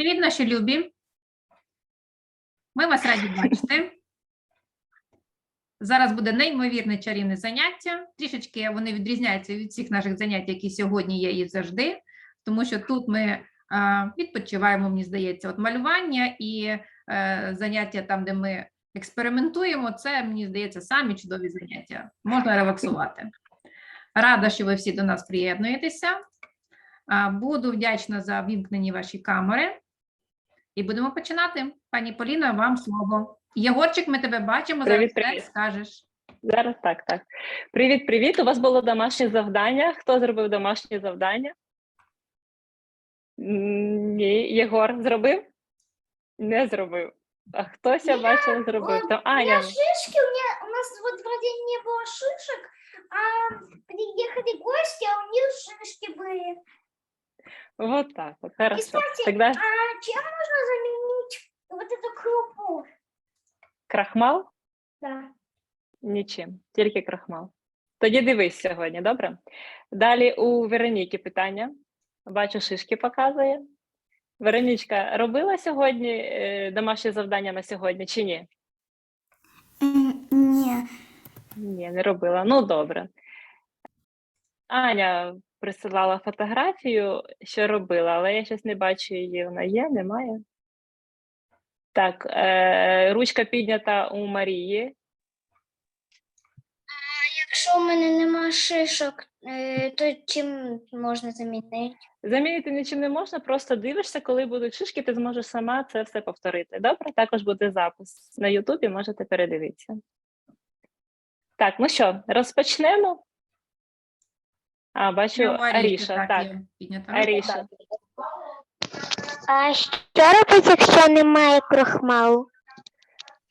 Привіт, наші любі. Ми вас раді бачити. Зараз буде неймовірне чарівне заняття. Трішечки вони відрізняються від всіх наших занять, які сьогодні є і завжди, тому що тут ми відпочиваємо, мені здається, от малювання і е, заняття там, де ми експериментуємо, це, мені здається, самі чудові заняття. Можна релаксувати. Рада, що ви всі до нас приєднуєтеся. Буду вдячна за вімкнені ваші камери. І будемо починати. Пані Поліно, вам слово. Єгорчик, ми тебе бачимо. Привіт, Зараз привіт. скажеш. Зараз так, так. Привіт, привіт. У вас було домашнє завдання. Хто зробив домашнє завдання? Ні, Єгор зробив? Не зробив. А хтось я бачила зробив. Там Аня. шишки, у меня у нас вот вроде не было шишек, а приехали гости, а у них шишки были. Вот так. Вот, И хорошо. кстати, Тогда а чем можно заменить вот эту крупу? крахмал? Да. Нічим, тільки крахмал. Тоді дивись сьогодні, добре? Далі у Вероніки питання. Бачу, шишки показує. Веронічка, робила сьогодні е, домашнє завдання на сьогодні чи ні? Ні. Ні, не робила. Ну, добре. Аня присилала фотографію, що робила, але я щось не бачу її. Вона є, немає. Так, е, ручка піднята у Марії. Якщо у мене нема шишок, е, то чим можна замінити? Замінити нічим не можна, просто дивишся, коли будуть шишки, ти зможеш сама це все повторити. Добре, також буде запис на Ютубі, можете передивитися. Так, ну що, розпочнемо. А, бачу, Я у Аріші, Аріша. Так, є піднята. Аріша. А що робити, якщо немає крохмалу?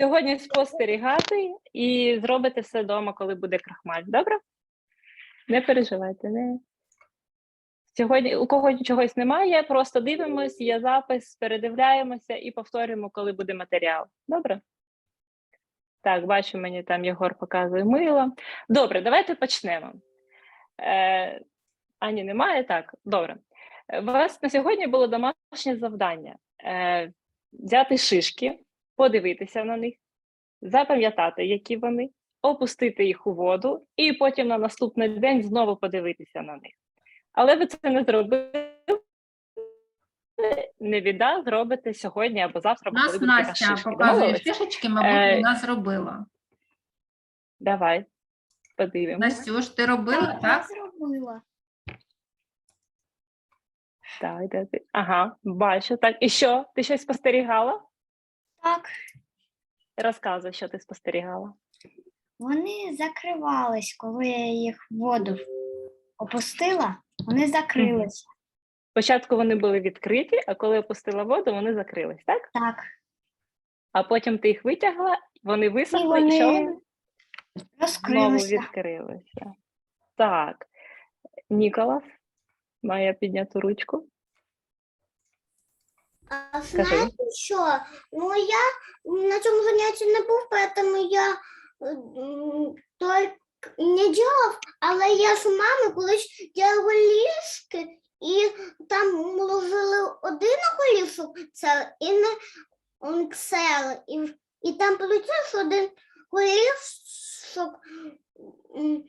Сьогодні спостерігати і зробите все вдома, коли буде крахмаль. Добре? Не переживайте. Не... Сьогодні у кого чогось немає, просто дивимось, є запис, передивляємося і повторюємо, коли буде матеріал. Добре? Так, бачу, мені там Єгор показує мило. Добре, давайте почнемо. Е, Ані, немає? Так, добре. У вас на сьогодні було домашнє завдання: е, взяти шишки, подивитися на них, запам'ятати, які вони, опустити їх у воду, і потім на наступний день знову подивитися на них. Але ви це не зробили. Не біда, зробите сьогодні або завтра, У нас Настя показує фішечки, мабуть, Е, вона зробила. Давай, подивимося. Настюш, ти робила, так? зробила. Так, де ти? Ага, бачу. Так, і що? Ти щось спостерігала? Так, Розказуй, що ти спостерігала. вони закривались, коли я їх в воду опустила, вони закрилися. Спочатку вони були відкриті, а коли опустила воду, вони закрились, так? Так. А потім ти їх витягла, вони висохли, і, вони що вони знову Розкрилися. відкрилися. Так, Ніколас має підняту ручку. А Скажи. знаєте що? Ну я на цьому занятті не був, поэтому я м, той не делав, але я з мамою колись делала ліжки, і там вложили один голівшок, це і не Excel, і, і там що один голівшок м,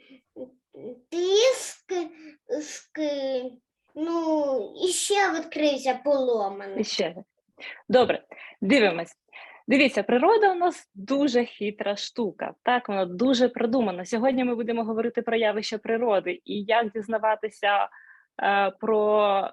ну, і ще відкрився поломаний. Ще. Добре, дивимось. Дивіться, природа у нас дуже хитра штука. Так, вона дуже продумана. Сьогодні ми будемо говорити про явища природи і як дізнаватися е, про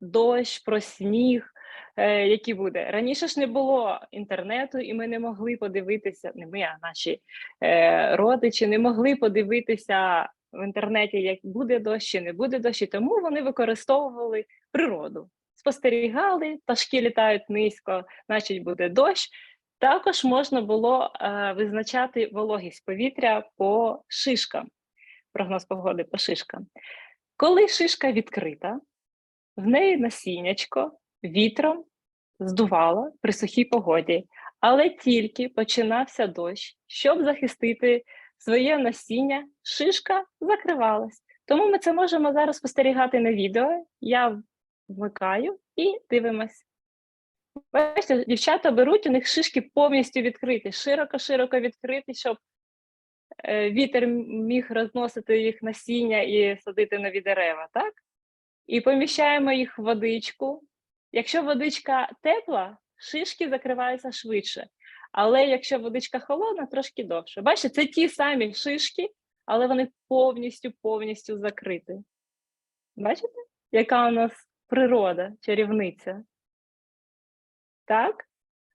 дощ, про сніг, е, який буде. Раніше ж не було інтернету, і ми не могли подивитися, не ми, а наші е, родичі, не могли подивитися в інтернеті, як буде дощ чи не буде дощ, і тому вони використовували природу спостерігали, пташки літають низько, значить буде дощ. Також можна було е, визначати вологість повітря по шишкам, прогноз погоди по шишкам. Коли шишка відкрита, в неї насіннячко вітром здувало при сухій погоді, але тільки починався дощ, щоб захистити своє насіння, шишка закривалась. Тому ми це можемо зараз спостерігати на відео. Я вмикаю і дивимось. Бачите, дівчата беруть, у них шишки повністю відкриті, широко-широко відкриті, щоб е, вітер міг розносити їх насіння і садити нові дерева, так? І поміщаємо їх в водичку. Якщо водичка тепла, шишки закриваються швидше. Але якщо водичка холодна, трошки довше. Бачите, це ті самі шишки, але вони повністю повністю закриті. Бачите, яка у нас природа, чарівниця? Так?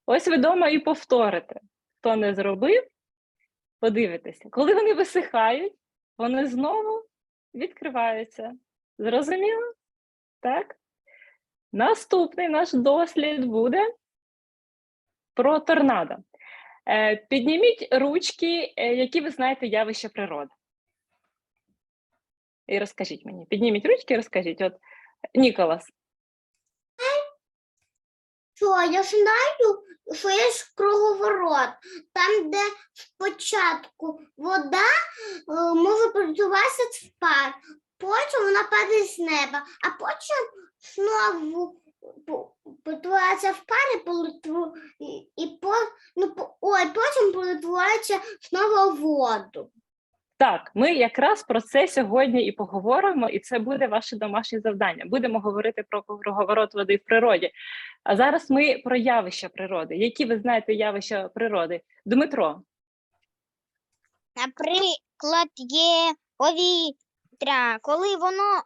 Ось ви вдома і повторите. Хто не зробив, подивитеся. Коли вони висихають, вони знову відкриваються. Зрозуміло? Так? Наступний наш дослід буде про торнадо. Е, підніміть ручки, е, які ви знаєте явища природи. І розкажіть мені. Підніміть ручки і розкажіть. От Ніколас. Що, я знаю, що є круговорот, там, де спочатку вода е, може перетворюватися в пар, потім вона падає з неба, а потім знову перетворюється в пар і, і, і по, ну, по- ой, потім перетворюється знову в воду. Так, ми якраз про це сьогодні і поговоримо, і це буде ваше домашнє завдання. Будемо говорити про круговорот води в природі. А зараз ми про явища природи. Які ви знаєте явища природи? Дмитро, Наприклад, є повітря. Коли воно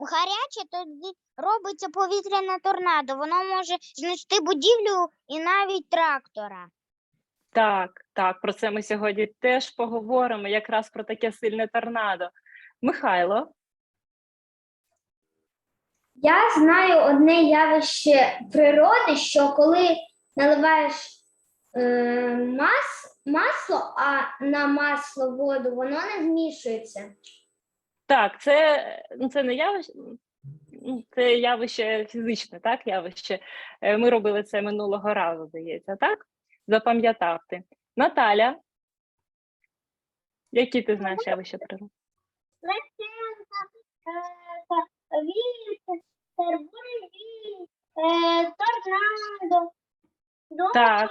гаряче, тоді робиться повітряне торнадо. Воно може знести будівлю і навіть трактора. так, так, про це ми сьогодні теж поговоримо, якраз про таке сильне торнадо. Михайло, Я знаю одне явище природи, що коли наливаєш е, мас, масло, а на масло воду, воно не змішується. Так, це, ну, це не явище. ну, Це явище фізичне, так, явище. Е, Ми робили це минулого разу, здається, так? Запам'ятав ти. Наталя, які ти знаєш явища природи? Вітер, буревій, торнадо, Так.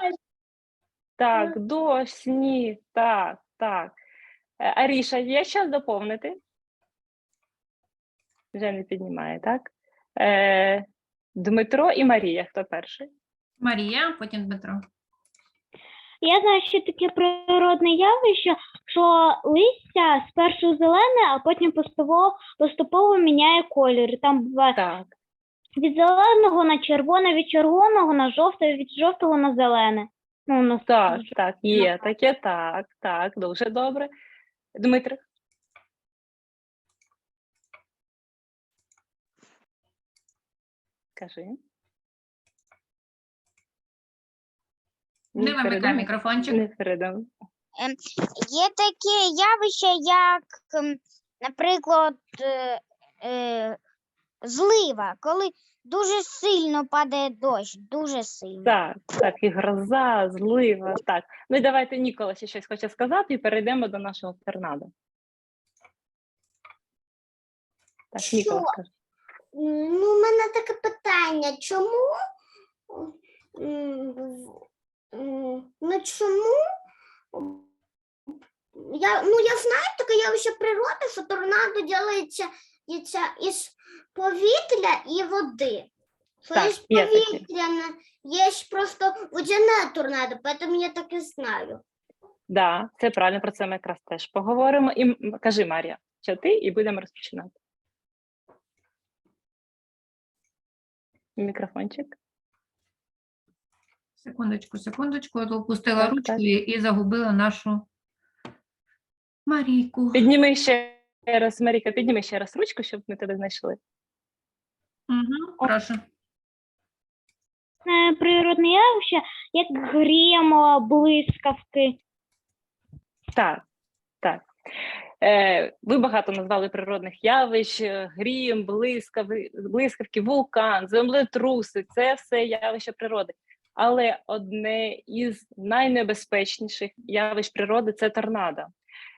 Так, дощ, сніг, так, так. Е, Аріша, є час доповнити? Вже не піднімає, так? Е, Дмитро і Марія, хто перший? Марія, потім Дмитро. Я знаю, що таке природне явище, що листя спершу зелене, а потім поступово, поступово міняє колір. Там буває Так, від зеленого на червоне, від червоного на жовте, від жовтого на зелене. Ну, на так, так, є таке, так, так, дуже добре. Дмитрик? Кажи. Не вимикай мікрофончик. Не передам. Є таке явище, як, ем, наприклад, е, е, злива, коли дуже сильно падає дощ, дуже сильно. Так, так, і гроза, злива, так. Ну і давайте Нікола ще щось хоче сказати, і перейдемо до нашого торнадо. Так, Нікола, скажи. Ну, у мене таке питання, чому? Ну чому? Я, ну, я знаю таке явище природи, що торнадо ділиться із повітря і води. Так, є є таке. повітряне, є ж просто водяне торнадо, тому я так і знаю. Да, це правильно, про це ми якраз теж поговоримо. І м, кажи, Марія, що ти, і будемо розпочинати. Мікрофончик. Секундочку, секундочку, от опустила Так, ручку так. і, і загубила нашу Марійку. Підніми ще раз, Маріка, підніми ще раз ручку, щоб ми тебе знайшли. Угу, прошу. Е, Природне явище, як грім, блискавки. Так, так. Е, ви багато назвали природних явищ: е, грім, блискави, блискавки, вулкан, землетруси це все явища природи. Але одне із найнебезпечніших явищ природи це торнадо.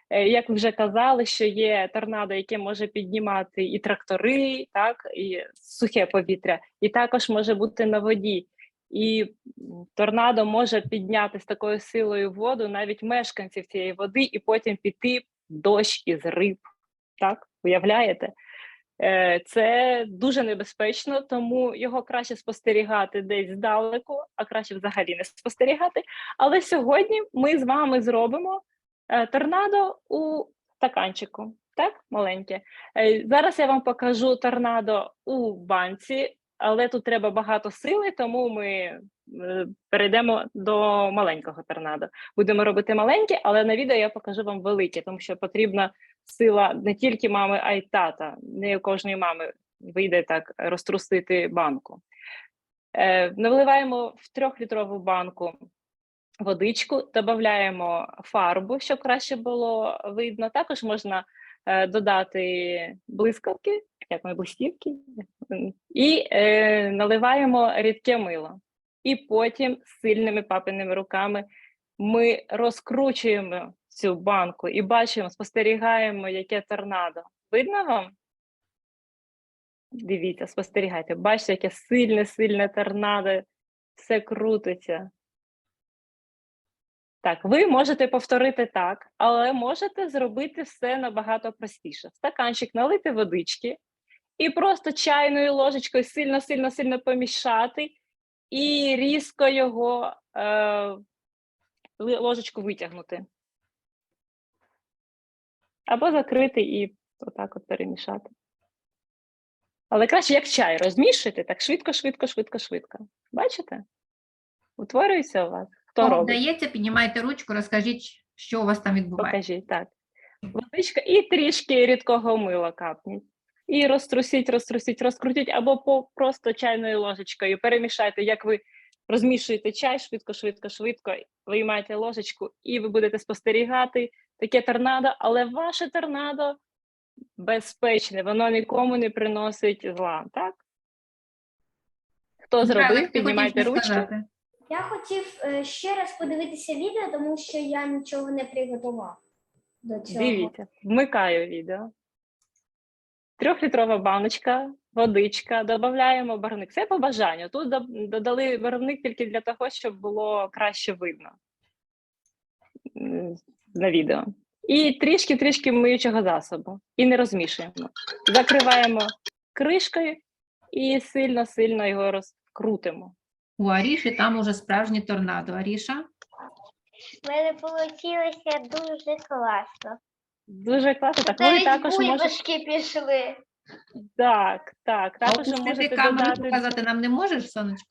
Е, Як ви вже казали, що є торнадо, яке може піднімати і трактори, так, і сухе повітря, і також може бути на воді. і торнадо може підняти з такою силою воду навіть мешканців цієї води, і потім піти дощ із риб. Так, уявляєте? Е, Це дуже небезпечно, тому його краще спостерігати десь здалеку, а краще взагалі не спостерігати. Але сьогодні ми з вами зробимо е, торнадо у стаканчику. Так, маленьке. Е, Зараз я вам покажу торнадо у банці, але тут треба багато сили, тому ми е, перейдемо до маленького торнадо. Будемо робити маленьке, але на відео я покажу вам велике, тому що потрібна сила не тільки мами, а й тата. Не у кожної мами вийде так розтрусити банку. Е, наливаємо в трьохлітрову банку водичку, додаємо фарбу, щоб краще було видно. Також можна додати блискавки, як ми блистівки, і е, наливаємо рідке мило. І потім сильними папиними руками ми розкручуємо цю банку і бачимо, спостерігаємо, яке торнадо. Видно вам? Дивіться, спостерігайте, бачите, яке сильне, сильне торнадо, все крутиться. Так, ви можете повторити так, але можете зробити все набагато простіше. Стаканчик налити водички і просто чайною ложечкою сильно, сильно, сильно помішати і різко його е, ложечку витягнути. Або закрити і отак от перемішати. Але краще як чай розмішуйте, так швидко, швидко, швидко, швидко. Бачите? Утворюється у вас. Хто Кому робить? вдається, піднімайте ручку, розкажіть, що у вас там відбувається. Покажіть, так. Водичка і трішки рідкого мила капніть. І розтрусіть, розтрусіть, розкрутіть, або по, просто чайною ложечкою. Перемішайте, як ви розмішуєте чай швидко, швидко, швидко, виймаєте ложечку, і ви будете спостерігати таке торнадо, але ваше торнадо безпечне, воно нікому не приносить зла, так? Хто зробив, піднімайте ручки. сказати? Я хотів е, ще раз подивитися відео, тому що я нічого не приготував до цього. Дивіться, вмикаю відео. Трьохлітрова баночка, водичка, додаємо барвник. Це по бажанню. Тут додали барвник тільки для того, щоб було краще видно на відео. І трішки-трішки миючого засобу. І не розмішуємо. Закриваємо кришкою і сильно-сильно його розкрутимо. У Аріші там уже справжнє торнадо. Аріша? В мене вийшло дуже класно. Дуже класно. Так, ви також можете. пішли. Так, так. А Також опустити можете камеру додати показати нам не можеш, сонечко?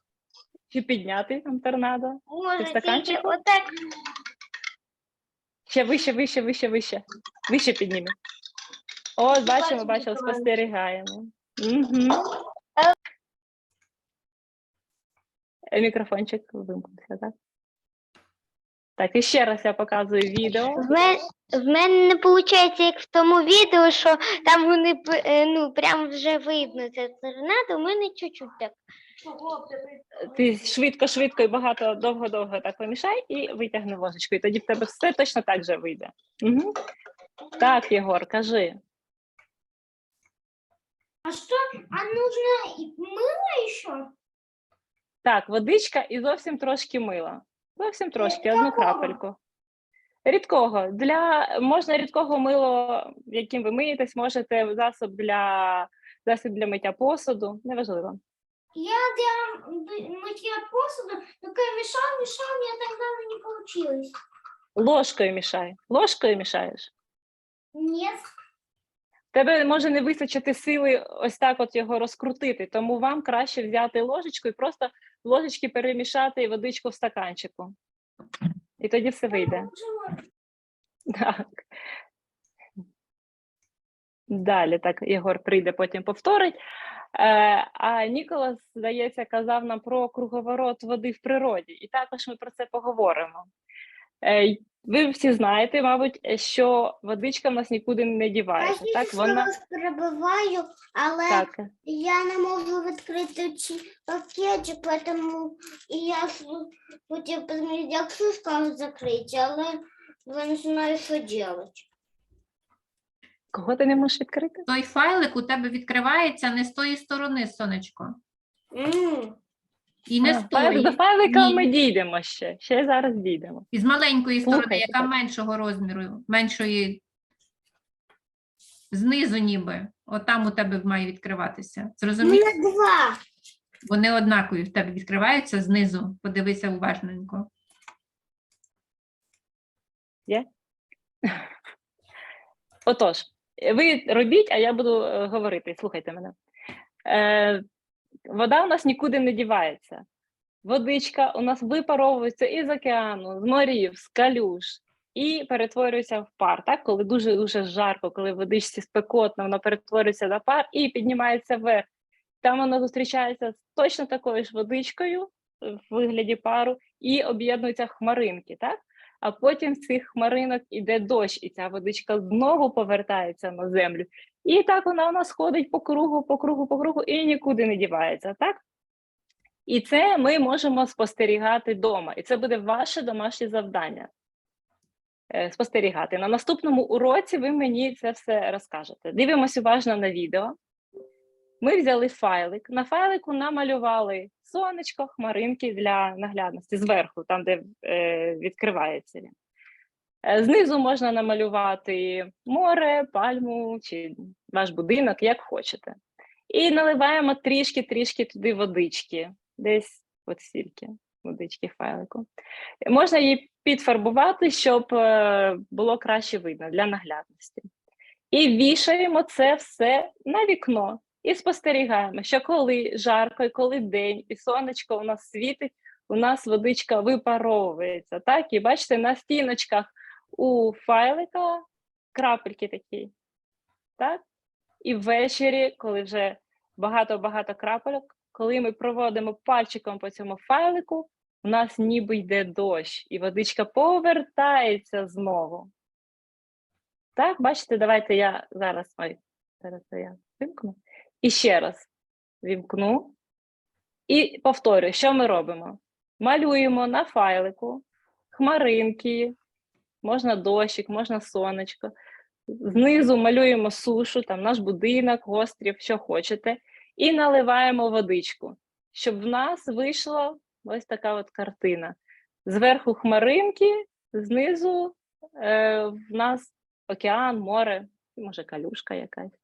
чи підняти там торнадо. Може, тільки отак. Ще вище, вище, вище, вище. Вище підніми. Ось, бачимо, Бачимо, бачимо, спостерігаємо. Угу. Мікрофончик вимкнувся, так? Так, і ще раз я показую відео. В мене, в мене не виходить, як в тому відео, що там вони е, ну, прям вже видно це торнадо, у мене чуть-чуть так. Ти швидко, швидко і багато довго-довго так помішай і витягни ложечку. І тоді в тебе все точно так же вийде. Угу. Так, Єгор, кажи. А что? А нужно и мыло еще? Так, водичка і зовсім трошки мила. Зовсім трошки, одну крапельку. Рідкого. Для, можна рідкого мило, яким ви миєтесь, можете засоб для, засіб для миття посуду, неважливо. Я для м- мытья посуду только я мешал, мешал, у меня тогда оно не получилось. Ложкою мішай. Ложкою мішаєш. В Тебе може не вистачити сили ось так от його розкрутити, тому вам краще взяти ложечку і просто ложечки перемішати водичку в стаканчику. І тоді все вийде. Так. Далі так Єгор прийде, потім повторить. Е, а Ніколас, здається, казав нам про круговорот води в природі, і також ми про це поговоримо. Е, ви всі знаєте, мабуть, що водичка в нас нікуди не дівається. Я Так, вона вас перебиваю, але так. я не можу відкрити ці пакетик, тому я хотів посмотрети, як шишка закриті, але я не знаю, що робити. Кого ти не можеш відкрити? Той файлик у тебе відкривається не з тої сторони, сонечко. М, І не файлик- До Ні. ми дійдемо ще. Ще зараз дійдемо. із маленької сторони, яка меншого розміру, меншої знизу ніби. Отам у тебе має відкриватися. Зрозуміло? мене два. Вони однакові в тебе відкриваються знизу. Подивися уважненько. Отож, ви робіть, а я буду е, говорити. Слухайте мене. Е, вода у нас нікуди не дівається. Водичка у нас випаровується із океану, з морів, з калюж і перетворюється в пар. Так? Коли дуже дуже жарко, коли водичці спекотно, воно перетворюється на пар і піднімається вверх. Там воно зустрічається з точно такою ж водичкою в вигляді пару і об'єднуються хмаринки. Так? А потім з цих хмаринок іде дощ, і ця водичка знову повертається на землю. І так вона у нас ходить по кругу, по кругу, по кругу і нікуди не дівається, так? І це ми можемо спостерігати вдома. І це буде ваше домашнє завдання. е, Спостерігати. На наступному уроці ви мені це все розкажете. Дивимось уважно на відео. Ми взяли файлик. На файлику намалювали сонечко, хмаринки для наглядності зверху, там, де е, відкривається він. Е, Знизу можна намалювати море, пальму чи ваш будинок, як хочете. І наливаємо трішки-трішки туди водички, десь от стільки водички файлику. Можна її підфарбувати, щоб е, було краще видно для наглядності. І вішаємо це все на вікно. І спостерігаємо, що коли жарко, і коли день, і сонечко у нас світить, у нас водичка випаровується. Так? І бачите, на стіночках у файлика крапельки такі. Так? І ввечері, коли вже багато-багато крапельок, коли ми проводимо пальчиком по цьому файлику, у нас ніби йде дощ, і водичка повертається знову. Так, бачите, давайте я зараз. Ой, зараз я вимкну. І ще раз вімкну. І повторюю, що ми робимо? Малюємо на файлику хмаринки, можна дощик, можна сонечко. Знизу малюємо сушу, там наш будинок, острів, що хочете, і наливаємо водичку, щоб в нас вийшла ось така от картина. Зверху хмаринки, знизу е, в нас океан, море, може калюшка якась.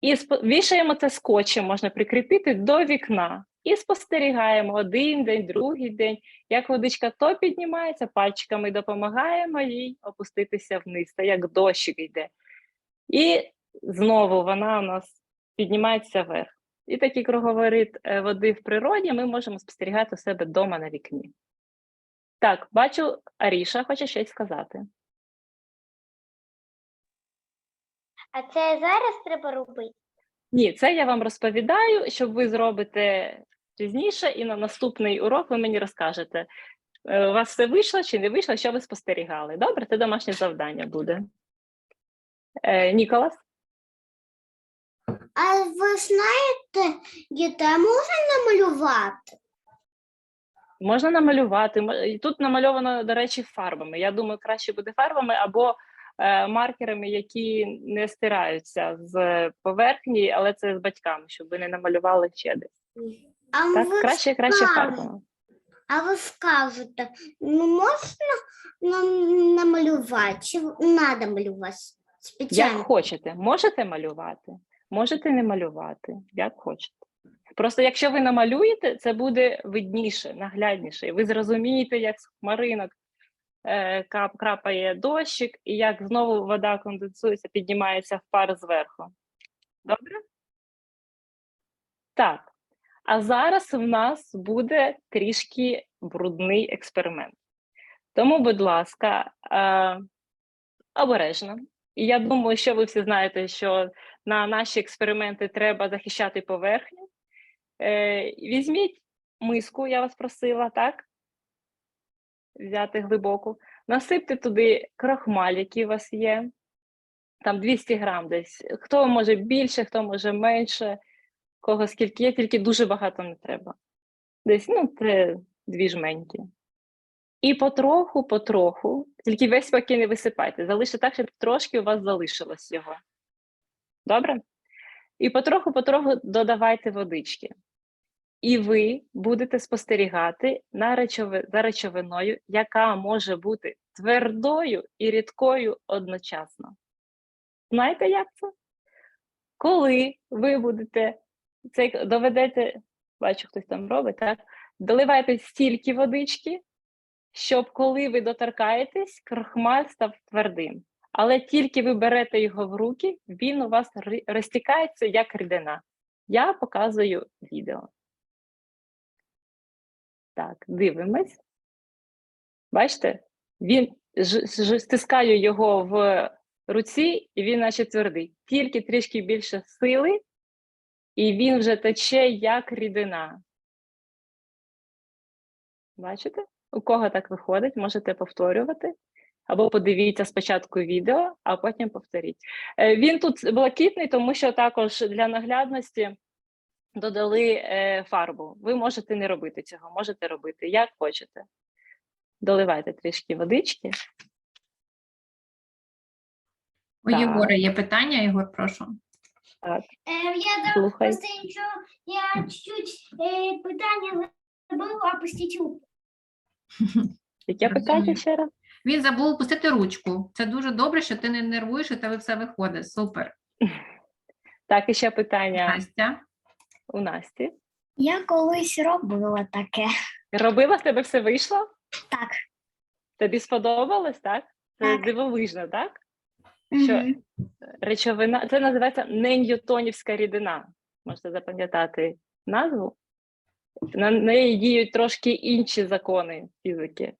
І вішаємо це скотчем, можна прикріпити до вікна. І спостерігаємо один день, другий день, як водичка то піднімається, пальчиками допомагаємо їй опуститися вниз, та як дощик йде. І знову вона у нас піднімається вверх. І такий круговорит е, води в природі ми можемо спостерігати у себе вдома на вікні. Так, бачу, Аріша хоче щось сказати. А це зараз треба робити? Ні, це я вам розповідаю, щоб ви зробите пізніше, і на наступний урок ви мені розкажете, е, у вас все вийшло чи не вийшло, що ви спостерігали. Добре, це домашнє завдання буде. Е, Ніколас? А ви знаєте, діти, а можна намалювати? Можна намалювати. Тут намальовано, до речі, фарбами. Я думаю, краще буде фарбами або маркерами, які не стираються з поверхні, але це з батьками, щоб ви не намалювали ще десь. А Так, ви краще, краще фарбами. А ви скажете, ну можна нам намалювати, чи треба малювати Як хочете, можете малювати, можете не малювати, як хочете. Просто якщо ви намалюєте, це буде видніше, наглядніше. і Ви зрозумієте, як з хмаринок е, кап- крапає дощик, і як знову вода конденсується, піднімається в пар зверху. Добре? Так. А зараз в нас буде трішки брудний експеримент. Тому, будь ласка, е, обережно. І я думаю, що ви всі знаєте, що на наші експерименти треба захищати поверхню. Е, візьміть миску, я вас просила, так? Взяти глибоку. Насипте туди крохмаль, який у вас є. Там 200 грам десь. Хто може більше, хто може менше, кого скільки є, тільки дуже багато не треба. Десь, ну, це дві жменьки. І потроху, потроху, тільки весь пакет не висипайте, залиште так, щоб трошки у вас залишилось його. Добре? І потроху, потроху додавайте водички. І ви будете спостерігати на речови, за речовиною, яка може бути твердою і рідкою одночасно. Знаєте, як це? Коли ви будете це доведете, бачу, хтось там робить, так? Доливайте стільки водички, щоб коли ви доторкаєтесь, крахмаль став твердим. Але тільки ви берете його в руки, він у вас розтікається як рідина. Я показую відео. Так, дивимось. Бачите? Він стискаю його в руці, і він наче твердий. Тільки трішки більше сили, і він вже тече як рідина. Бачите? У кого так виходить, можете повторювати. Або подивіться спочатку відео, а потім повторіть. Е, Він тут блакитний, тому що також для наглядності додали е, фарбу. Ви можете не робити цього, можете робити як хочете. Доливайте трішки водички. У Так. Єгора є питання, Єгор, прошу. Э, я да, Слухай. просто ничего, я чуть-чуть э, пытание забыла опустить руку. Яке питання Розумію. ще раз? Він забув пустити ручку. Це дуже добре, що ти не нервуєш, і в тебе все виходить. Супер. Так, і ще питання Настя. у Насті. Я колись робила таке. Робила в тебе все вийшло? Так. Тобі сподобалось, так? Це Так. дивовижно, так? Що Мгм. речовина, це називається не ньютонівська рідина. Можете запам'ятати назву. На неї діють трошки інші закони фізики.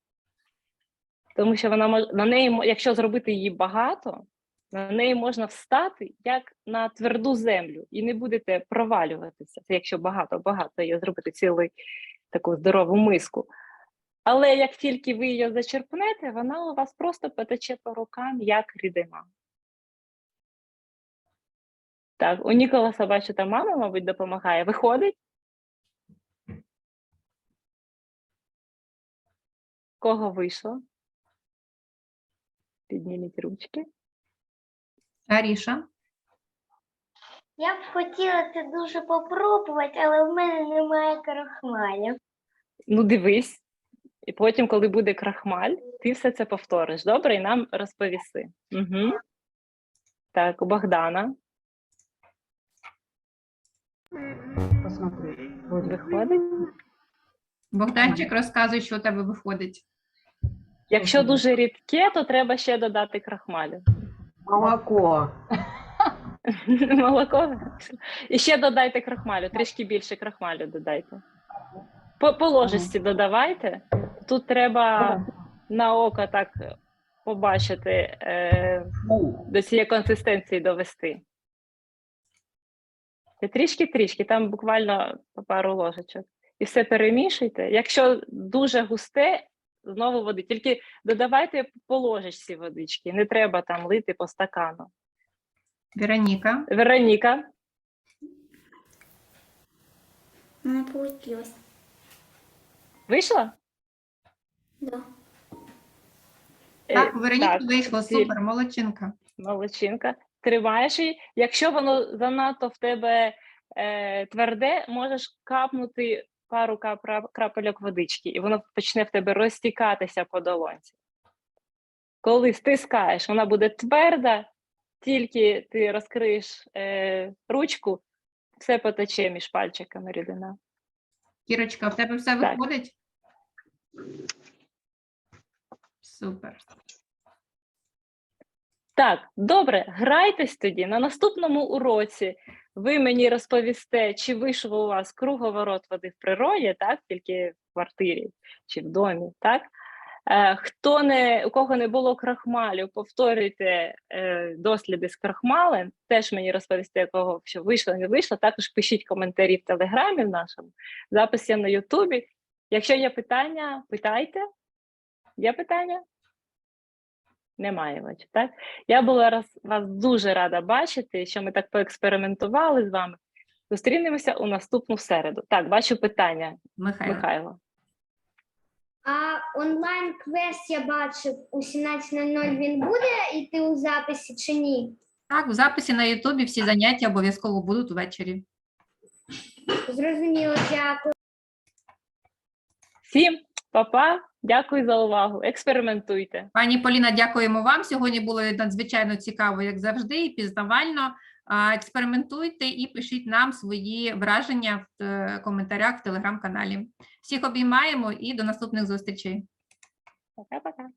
Тому що вона може на неї, мо- якщо зробити її багато, на неї можна встати як на тверду землю, і не будете провалюватися. Це якщо багато, багато її зробити цілу таку здорову миску. Але як тільки ви її зачерпнете, вона у вас просто потече по рукам як рідина. Так, у Ніколаса, бачу, там мама, мабуть, допомагає. Виходить? Кого вийшло? Підніміть ручки. Аріша. Я б хотіла це дуже попробувати, але в мене немає крахмалю. Ну, дивись. І потім, коли буде крахмаль, ти все це повториш. Добре, і нам розповіси. Угу. Так, у Богдана. Посмотри. Виходить? Богданчик, розказуй, що у тебе виходить. Якщо дуже рідке, то треба ще додати крахмалю. Молоко. Молоко. І ще додайте крахмалю, трішки більше крахмалю додайте. По, по ложечці додавайте. Тут треба на око так побачити, е, до цієї консистенції довести. Трішки-трішки, там буквально по пару ложечок. І все перемішуйте. Якщо дуже густе, знову води. Тільки додавайте по ложечці водички, не треба там лити по стакану. Вероніка. Вероніка, Не получилось. вийшла? Да. Е, Так, у Вероніки так, вийшло ці- супер, молодчинка. Молодчинка. Тримаєш її. Якщо воно занадто в тебе е, тверде, можеш капнути пару крапельок водички, і воно почне в тебе розтікатися по долонці. Коли стискаєш, вона буде тверда, тільки ти розкриєш е, ручку, все потече між пальчиками рідина. Кірочка, в тебе все Так. виходить? Супер. Так, добре, грайтесь тоді. На наступному уроці ви мені розповісте, чи вийшов у вас круговорот води в природі, так, тільки в квартирі чи в домі, так? Е, хто не, у кого не було крахмалю, повторюйте е, досліди з крахмалем, теж мені розповісте, кого що вийшло, не вийшло. Також пишіть коментарі в телеграмі в нашому, запис є на Ютубі. Якщо є питання, питайте. Є питання? Немає, бачу, так? Я була раз, вас дуже рада бачити, що ми так поекспериментували з вами. Зустрінемося у наступну середу. Так, бачу питання, Михайло. Михайло. А онлайн квест я бачив у 17.00 він буде йти у записі чи ні? Так, в записі на Ютубі всі заняття обов'язково будуть ввечері. Зрозуміло, дякую. Всім па-па, дякую за увагу. Експериментуйте. Пані Поліна, дякуємо вам. Сьогодні було надзвичайно цікаво, як завжди, і пізнавально. Експериментуйте і пишіть нам свої враження в е, коментарях в телеграм-каналі. Всіх обіймаємо і до наступних зустрічей. Пока-пока.